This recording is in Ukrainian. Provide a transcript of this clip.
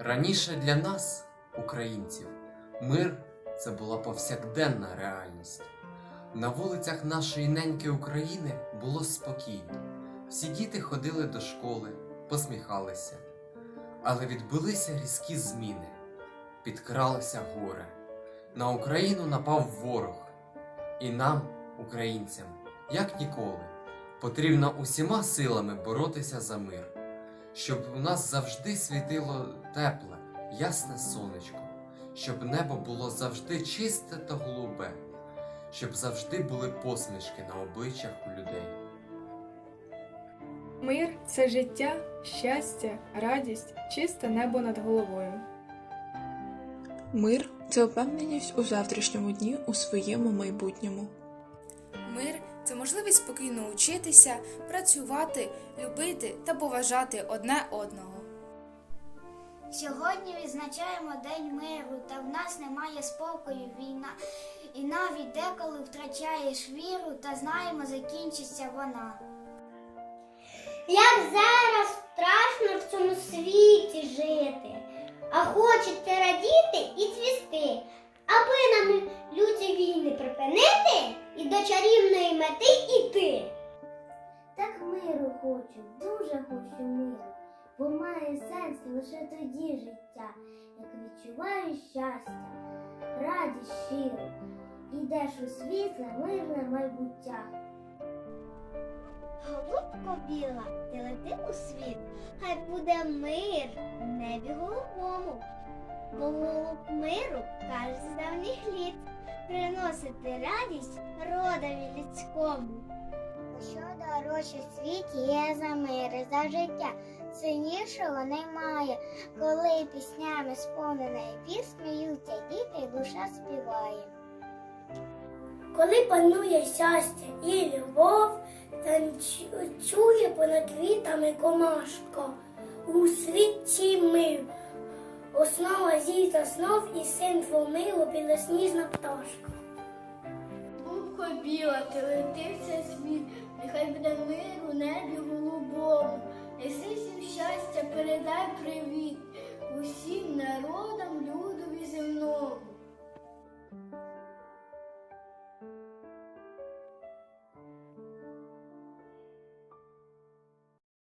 Раніше для нас, українців, мир це була повсякденна реальність. На вулицях нашої неньки України було спокійно. Всі діти ходили до школи, посміхалися. Але відбулися різкі зміни, підкралося горе. На Україну напав ворог. І нам, українцям, як ніколи, потрібно усіма силами боротися за мир, щоб у нас завжди світило тепле, ясне сонечко, щоб небо було завжди чисте та голубе, щоб завжди були посмішки на обличчях у людей. Мир це життя, щастя, радість, чисте небо над головою. Мир це впевненість у завтрашньому дні у своєму майбутньому. Мир це можливість спокійно учитися, працювати, любити та поважати одне одного. Сьогодні відзначаємо День миру, та в нас немає спокою війна. І навіть деколи втрачаєш віру, та знаємо, закінчиться вона. Як зараз страшно в цьому світі жити, а хочете радіти до чарівної мети іти. Так миру хочу, дуже хочу миру, бо має сенс лише тоді життя, як відчуваю щастя, радість щиру, ідеш у світле, мирне майбуття. Голубко біла, ти лети у світ, хай буде мир в небі голубому. Бо голуб миру каже з давніх літ приносити радість родові людському. Що дорожче в світі є за мир за життя, сильнішого немає, коли піснями сповнена пір сміються діти, і душа співає. Коли панує щастя і любов, танцює понад квітами комашко. У світі основа зій основ і син двомилу білосніжна пташка. Бубко біла, ти летився світ, нехай буде мир у небі голубому. Неси всім щастя, передай привіт.